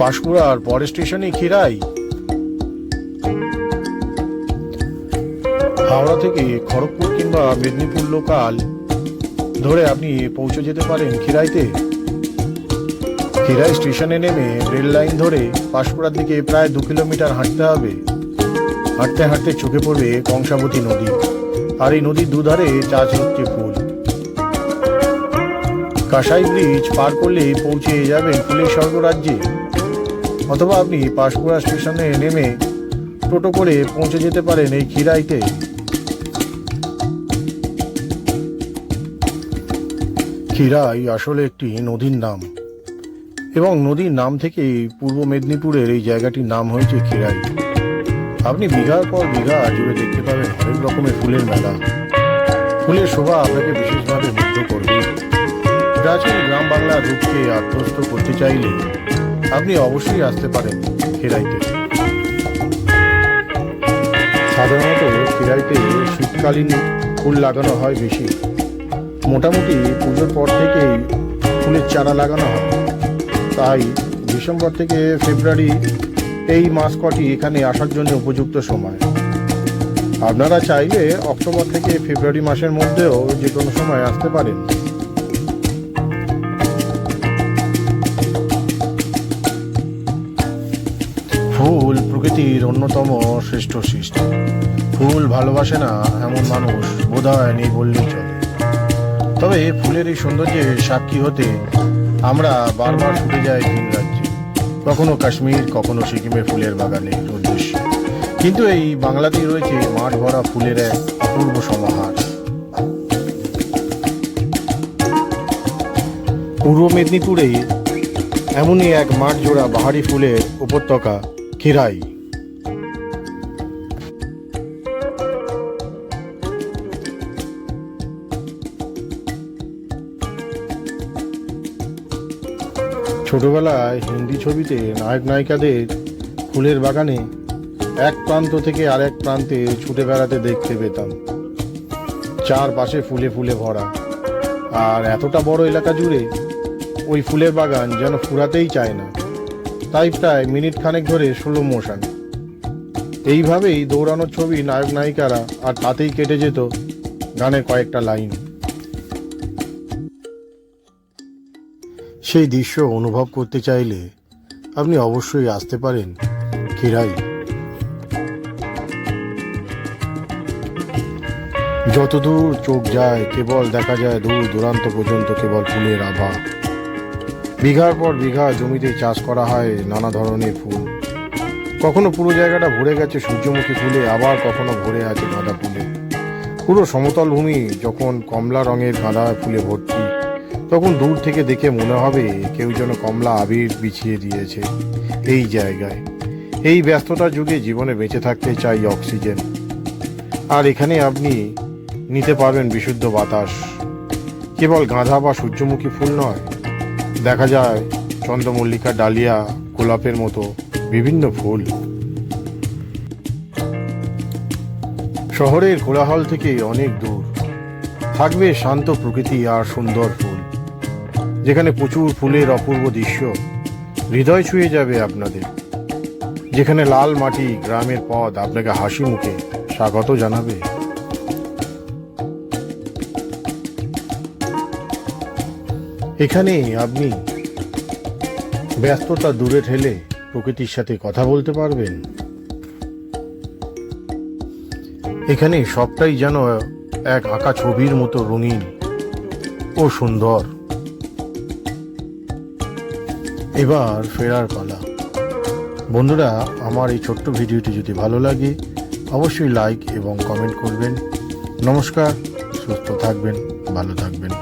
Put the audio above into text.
পাঁশকুড়ার পরের স্টেশনে খিরাই হাওড়া থেকে খড়গপুর কিংবা মেদিনীপুর লোকাল। ধরে আপনি পৌঁছে যেতে পারেন খিরাইতে খিরাই স্টেশনে নেমে রেল লাইন ধরে পাঁশকুড়ার দিকে প্রায় দু কিলোমিটার হাঁটতে হবে। হাঁটতে হাঁটতে চোখে পড়বে কংসাবতী নদী আর এই নদীর দুধারে চাষ হচ্ছে ফুল। কাঁসাই ব্রিজ পার করলে পৌঁছে যাবেন ফুলের স্বর্গরাজ্যে অথবা আপনি পাঁশকুড়া স্টেশনে নেমে টোটো করে পৌঁছে যেতে পারেন এই খিরাইতে। খিরাই আসলে একটি নদীর নাম। এবং নদীর নাম থেকেই পূর্ব মেদিনীপুরের এই জায়গাটির নাম হয়েছে খিরাই। আপনি বিঘার পর বিঘা জুড়ে দেখতে পাবেন হরেক রকমের ফুলের মেলা। ফুলের শোভা আপনাকে বিশেষভাবে মুগ্ধ করবে। প্রাচীন গ্রাম বাংলার রূপকে আত্মস্থ করতে চাইলে আপনি অবশ্যই আসতে পারেন খিরাইতে সাধারণত খিরাইতে শীতকালীন ফুল লাগানো হয় বেশি। মোটামুটি পুজোর পর থেকেই ফুলের চারা লাগানো হয়। তাই ডিসেম্বর থেকে ফেব্রুয়ারি এই মাস কটি এখানে আসার জন্য উপযুক্ত সময়। আপনারা চাইলে অক্টোবর থেকে ফেব্রুয়ারি মাসের মধ্যেও যে কোনো সময় আসতে পারেন। প্রকৃতির অন্যতম শ্রেষ্ঠ সৃষ্টি। ফুল ভালোবাসে না এমন মানুষ বোধহয় নেই বললেই চলে। তবে ফুলের এই সৌন্দর্যের সাক্ষী হতে আমরা বারবার ছুটে যাই ভিন রাজ্যে। কখনো কাশ্মীর, কখনো সিকিমে ফুলের বাগানের উদ্দেশ্যে। কিন্তু এই বাংলাতেই রয়েছে মাঠ ভরা ফুলের এক অপূর্ব সমাহার। পূর্ব মেদিনীপুরে এমনই এক মাঠ জোড়া বাহারি ফুলের উপত্যকা খিরাই ছোটবেলায় হিন্দি ছবিতে নায়ক নায়িকাদের ফুলের বাগানে এক প্রান্ত থেকে আরেক প্রান্তে ছুটে বেড়াতে দেখতে পেতাম। চারপাশে ফুলে ফুলে ভরা। আর এতটা বড় এলাকা জুড়ে ওই ফুলের বাগান যেন ফুরাতেই চায় না। তাই প্রায় মিনিট খানেক ধরে স্লো মোশন। এইভাবেই দৌড়ানোর ছবি নায়ক নায়িকারা আর তাতেই কেটে যেত গানের কয়েকটা লাইন। সেই দৃশ্য অনুভব করতে চাইলে আপনি অবশ্যই আসতে পারেন খিরাই যতদূর চোখ যায়, কেবল দেখা যায় দূর দূরান্ত পর্যন্ত কেবল ফুলের আভা। বিঘার পর বিঘা জমিতে চাষ করা হয় নানা ধরনের ফুল। কখনো পুরো জায়গাটা ভরে গেছে সূর্যমুখী ফুলে, আবার কখনো ভরে আছে গাঁদা ফুলে। পুরো সমতল ভূমি যখন কমলা রঙের গাঁদা ফুলে ভর্তি। তখন দূর থেকে দেখে মনে হবে কেউ যেন কমলা আবির বিছিয়ে দিয়েছে এই জায়গায়। এই ব্যস্ততার যুগে জীবনে বেঁচে থাকতে চাই অক্সিজেন। আর এখানে আপনি নিতে পারবেন বিশুদ্ধ বাতাস। কেবল গাঁদা বা সূর্যমুখী ফুল নয়, দেখা যায় চন্দ্রমল্লিকা ডালিয়া, গোলাপের মতো বিভিন্ন ফুল। শহরের কোলাহল থেকে অনেক দূর। থাকবে শান্ত প্রকৃতি আর সুন্দর ফুল। যেখানে প্রচুর ফুলের অপূর্ব দৃশ্য। হৃদয় ছুঁয়ে যাবে আপনাদের। যেখানে লাল মাটি গ্রামের পথ আপনাকে হাসি মুখে স্বাগত জানাবে। এখানে আপনি ব্যস্ততা দূরে ঠেলে প্রকৃতির সাথে কথা বলতে পারবেন। এখানে সবটাই যেন এক আঁকা ছবির মতো রঙিন ও সুন্দর। এবার ফেরার পালা। বন্ধুরা, আমার এই ছোট্ট ভিডিওটি যদি ভালো লাগে, অবশ্যই লাইক এবং কমেন্ট করবেন। নমস্কার, সুস্থ থাকবেন, ভালো থাকবেন।